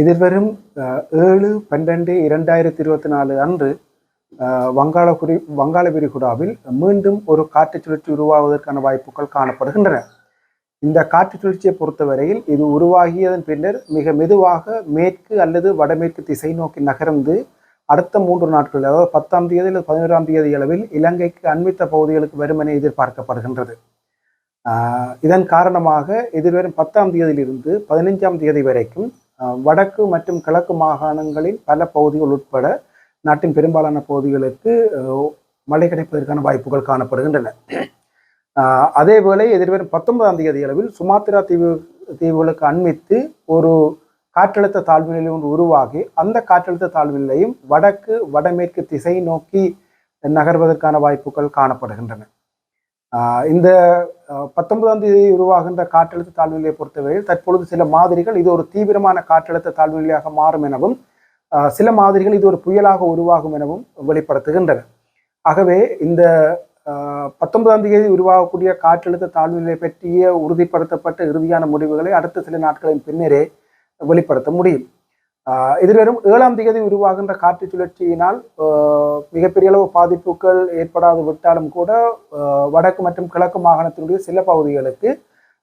எதிர்வரும் ஏழு பன்னெண்டு இரண்டாயிரத்தி இருபத்தி நாலு அன்று வங்காள குறி வங்காள விரிகுடாவில் மீண்டும் ஒரு காற்று சுழற்சி உருவாவதற்கான வாய்ப்புகள் காணப்படுகின்றன. இந்த காற்று சுழற்சியை பொறுத்தவரையில் இது உருவாகியதன் பின்னர் மிக மெதுவாக மேற்கு அல்லது வடமேற்கு திசை நோக்கி நகர்ந்து அடுத்த மூன்று நாட்கள் அதாவது பத்தாம் தேதி அல்லது பதினோராம் தேதி அளவில் இலங்கைக்கு அண்மித்த பகுதிகளுக்கு வரும் எதிர்பார்க்கப்படுகின்றது. இதன் காரணமாக எதிர்வரும் பத்தாம் தேதியிலிருந்து பதினைஞ்சாம் தேதி வரைக்கும் வடக்கு மற்றும் கிழக்கு மாகாணங்களின் பல பகுதிகள் உட்பட நாட்டின் பெரும்பாலான பகுதிகளுக்கு மழை கிடைப்பதற்கான வாய்ப்புகள் காணப்படுகின்றன. அதேவேளை எதிர்வரும் பத்தொன்பதாம் தேதி அளவில் சுமாத்திரா தீவு தீவுகளுக்கு அண்மித்து ஒரு காற்றழுத்த தாழ்வு நிலை ஒன்று உருவாகி அந்த காற்றழுத்த தாழ்வு நிலையும் வடக்கு வடமேற்கு திசை நோக்கி நகர்வதற்கான வாய்ப்புகள் காணப்படுகின்றன. இந்த பத்தொன்பதாம் தேதி உருவாகின்ற காற்றழுத்த தாழ்வுநிலையை பொறுத்தவரையில் தற்பொழுது சில மாதிரிகள் இது ஒரு தீவிரமான காற்றழுத்த தாழ்வுநிலையாக மாறும் எனவும் சில மாதிரிகள் இது ஒரு புயலாக உருவாகும் எனவும் வெளிப்படுத்துகின்றன. ஆகவே இந்த பத்தொன்பதாம் தேதி உருவாகக்கூடிய காற்றழுத்த தாழ்வுநிலை பற்றிய உறுதிப்படுத்தப்பட்ட இறுதியான முடிவுகளை அடுத்த சில நாட்களின் பின்னரே வெளிப்படுத்த முடியும். எதிர்வரும் ஏழாம் தேதி உருவாகின்ற காற்று சுழற்சியினால் மிகப்பெரிய அளவு பாதிப்புகள் ஏற்படாது விட்டாலும் கூட வடக்கு மற்றும் கிழக்கு மாகாணத்தினுடைய சில பகுதிகளுக்கு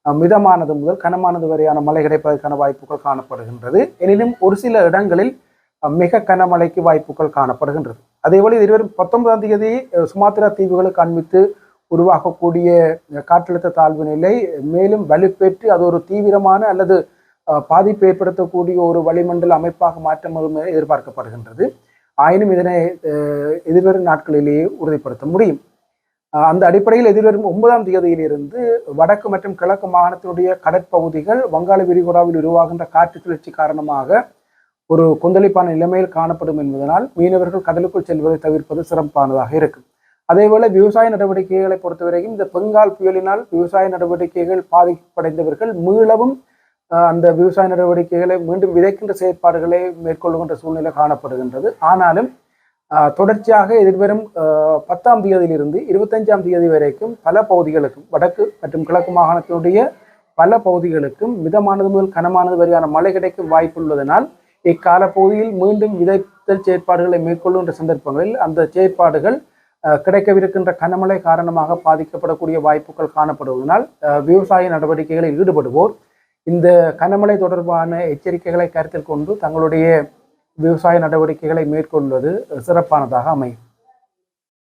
மிதமானது முதல் கனமானது வரையான மழை கிடைப்பதற்கான வாய்ப்புகள் காணப்படுகின்றது. எனினும் ஒரு சில இடங்களில் மிக கனமழைக்கு வாய்ப்புகள் காணப்படுகின்றது. அதேபோல் இதுவரும் பத்தொன்பதாம் தேதி சுமாத்திரா தீவுகளுக்கு அண்மித்து உருவாகக்கூடிய காற்றழுத்த தாழ்வு நிலை மேலும் வலுப்பெற்று அது ஒரு தீவிரமான அல்லது பாதிப்பு ஏற்படுத்தக்கூடிய ஒரு வளிமண்டல அமைப்பாக மாற்றம் எதிர்பார்க்கப்படுகின்றது. ஆயினும் இதனை எதிர்வரும் நாட்களிலேயே உறுதிப்படுத்த முடியும். அந்த அடிப்படையில் எதிர்வரும் ஒன்பதாம் தேதியிலிருந்து வடக்கு மற்றும் கிழக்கு மாகாணத்தினுடைய கடற்பகுதிகள் வங்காள விரிகுடாவில் உருவாகின்ற காற்று சுழற்சி காரணமாக ஒரு கொந்தளிப்பான நிலைமையில் காணப்படும் என்பதனால் மீனவர்கள் கடலுக்குள் செல்வதை தவிர்ப்பது சிறப்பானதாக இருக்கும். அதேபோல விவசாய நடவடிக்கைகளை பொறுத்தவரைக்கும் இந்த பெங்கால் புயலினால் விவசாய நடவடிக்கைகள் பாதிப்படைந்தவர்கள் மீளவும் அந்த விவசாய நடவடிக்கைகளை மீண்டும் விதைக்கின்ற செயற்பாடுகளை மேற்கொள்ளுகின்ற சூழ்நிலை காணப்படுகின்றது. ஆனாலும் தொடர்ச்சியாக எதிர்வரும் பத்தாம் தேதியிலிருந்து இருபத்தஞ்சாம் தேதி வரைக்கும் பல பகுதிகளுக்கும் வடக்கு மற்றும் கிழக்கு மாகாணத்தினுடைய பல பகுதிகளுக்கும் மிதமானது முதல் கனமானது வரையான மழை கிடைக்கும் வாய்ப்புள்ளதனால் இக்கால பகுதியில் மீண்டும் விதைத்தல் செயற்பாடுகளை மேற்கொள்ளுகின்ற சந்தர்ப்பங்களில் அந்த செயற்பாடுகள் கிடைக்கவிருக்கின்ற கனமழை காரணமாக பாதிக்கப்படக்கூடிய வாய்ப்புகள் காணப்படுவதனால் விவசாய நடவடிக்கைகளில் ஈடுபடுவோர் இந்த கனமழை தொடர்பான எச்சரிக்கைகளை கருத்தில் கொண்டு தங்களுடைய விவசாய நடவடிக்கைகளை மேற்கொள்வது சிறப்பானதாக அமையும்.